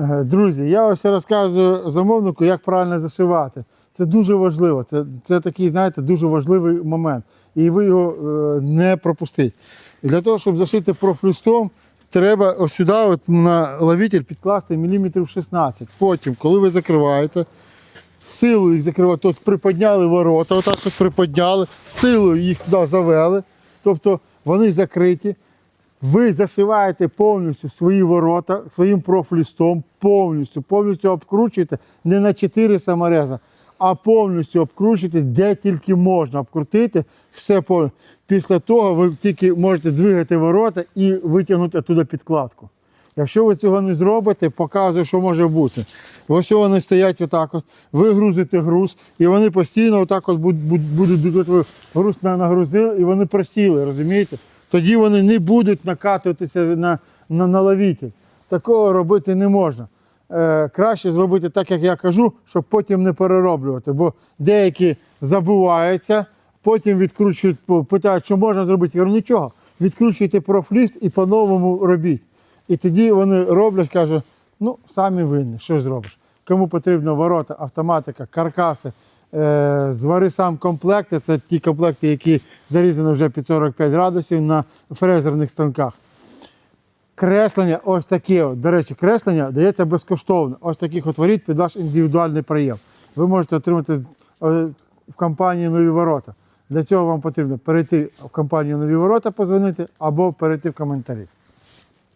Е, Друзі, я ось розказую замовнику, як правильно зашивати. Це дуже важливо. Це, це такий, знаєте, дуже важливий момент. І ви його е, не пропустите. Для того, щоб зашити профлюстом, треба ось сюди от на ловитель підкласти міліметрів 16. Потім, коли ви закриваєте, силою їх закривати, от приподняли ворота, отак от приподняли, силою їх туди завели. Тобто вони закриті. Ви зашиваєте повністю свої ворота своїм профлістом, повністю, повністю обкручуєте не на 4 самореза, а повністю обкручуєте, де тільки можна обкрутити все повністю. Після того ви тільки можете двигати ворота і витягнути оттуда підкладку. Якщо ви цього не зробите, показую, що може бути. Ось вони стоять отак, от, ви грузите груз, і вони постійно отак от будуть, груз нагрузили, і вони просіли, розумієте? Тоді вони не будуть накатуватися на, на, на ловитель. Такого робити не можна. Е, краще зробити так, як я кажу, щоб потім не перероблювати. Бо деякі забуваються, потім відкручують, питають, що можна зробити. Я говорю, нічого, відкручуйте профліст і по-новому робіть. І тоді вони роблять, кажуть, ну, самі винні, що зробиш. Кому потрібно ворота, автоматика, каркаси, звари сам комплекти. Це ті комплекти, які зарізані вже під 45 градусів на фрезерних станках. Креслення, ось таке, до речі, креслення дається безкоштовно. Ось таких отворіть під ваш індивідуальний прийом. Ви можете отримати е, в компанії нові ворота. Для цього вам потрібно перейти в компанію нові ворота, позвонити або перейти в коментарі.